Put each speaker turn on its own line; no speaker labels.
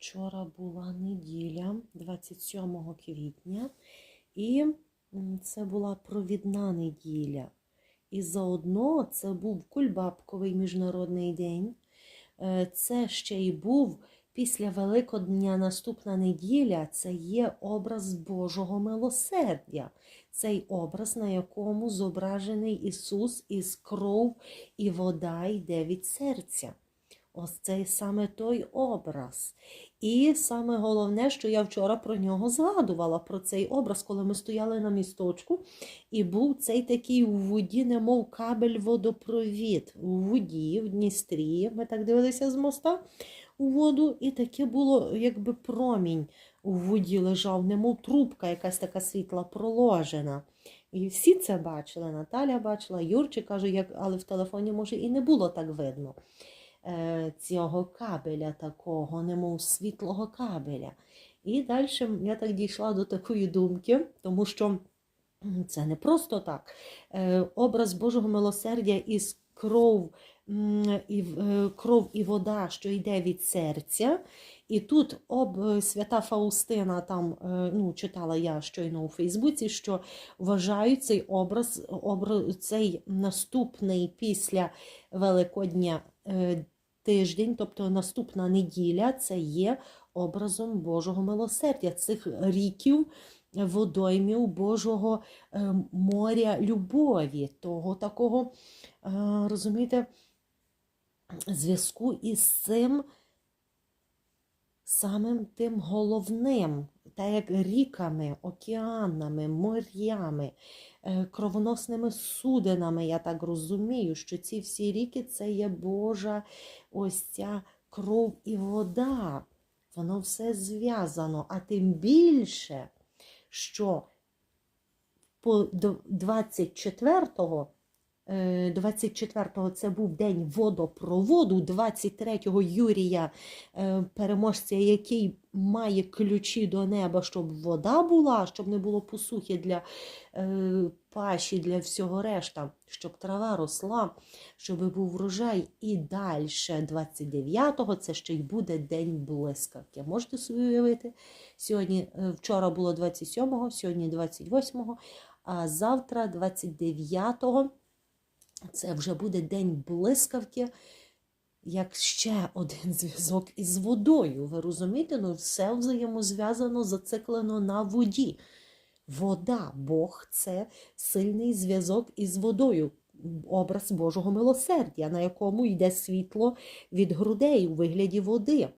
Вчора була неділя, 27 квітня, і це була провідна неділя. І заодно це був Кульбабковий міжнародний день. Е, Це ще й був після Великодня наступна неділя. Це є образ Божого милосердя. Цей образ, на якому зображений Ісус із кров і вода йде від серця. Ось цей саме той образ. І саме головне, що я вчора про нього згадувала, про цей образ, коли ми стояли на місточку, і був цей такий у воді, немов кабель водопровід. У воді, в Дністрі. Ми так дивилися з моста у воду, і таке було, якби промінь у воді лежав, немов трубка, якась така світла проложена. І всі це бачили. Наталя бачила, Юрчик каже, як, але в телефоні, може, і не було так видно цього кабеля такого, немов світлого кабеля. І далі я так дійшла до такої думки, тому що це не просто так. Е, Образ Божого милосердя із кров, і, е, кров і вода, що йде від серця. І тут об е, свята Фаустина там е, ну, читала я щойно у Фейсбуці, що вважають цей образ, образ цей наступний після Великодня е, тиждень, тобто наступна неділя, це є образом Божого милосердя, цих ріків, водоймів Божого е, моря любові, того такого, е, розумієте, зв'язку із цим самим тим головним, так як ріками, океанами, морями, е, кровоносними судинами, я так розумію, що ці всі ріки це є Божа ось ця кров і вода. Воно все зв'язано, а тим більше, що по 24-го, е, 24-го це був день водопроводу, 23-го Юрія, е, переможця, який має ключі до неба, щоб вода була, щоб не було посухи для е, паші, для всього решта, щоб трава росла, щоб був врожай. І далі, 29-го, це ще й буде день блискавки. Можете собі уявити? Сьогодні, е, вчора було 27-го, сьогодні 28-го, а завтра, 29-го, це вже буде день блискавки, як ще один зв'язок із водою. Ви розумієте? Ну, все взаємозв'язано, зациклено на воді. Вода, Бог це сильний зв'язок із водою, образ Божого милосердя, на якому йде світло від грудей у вигляді води.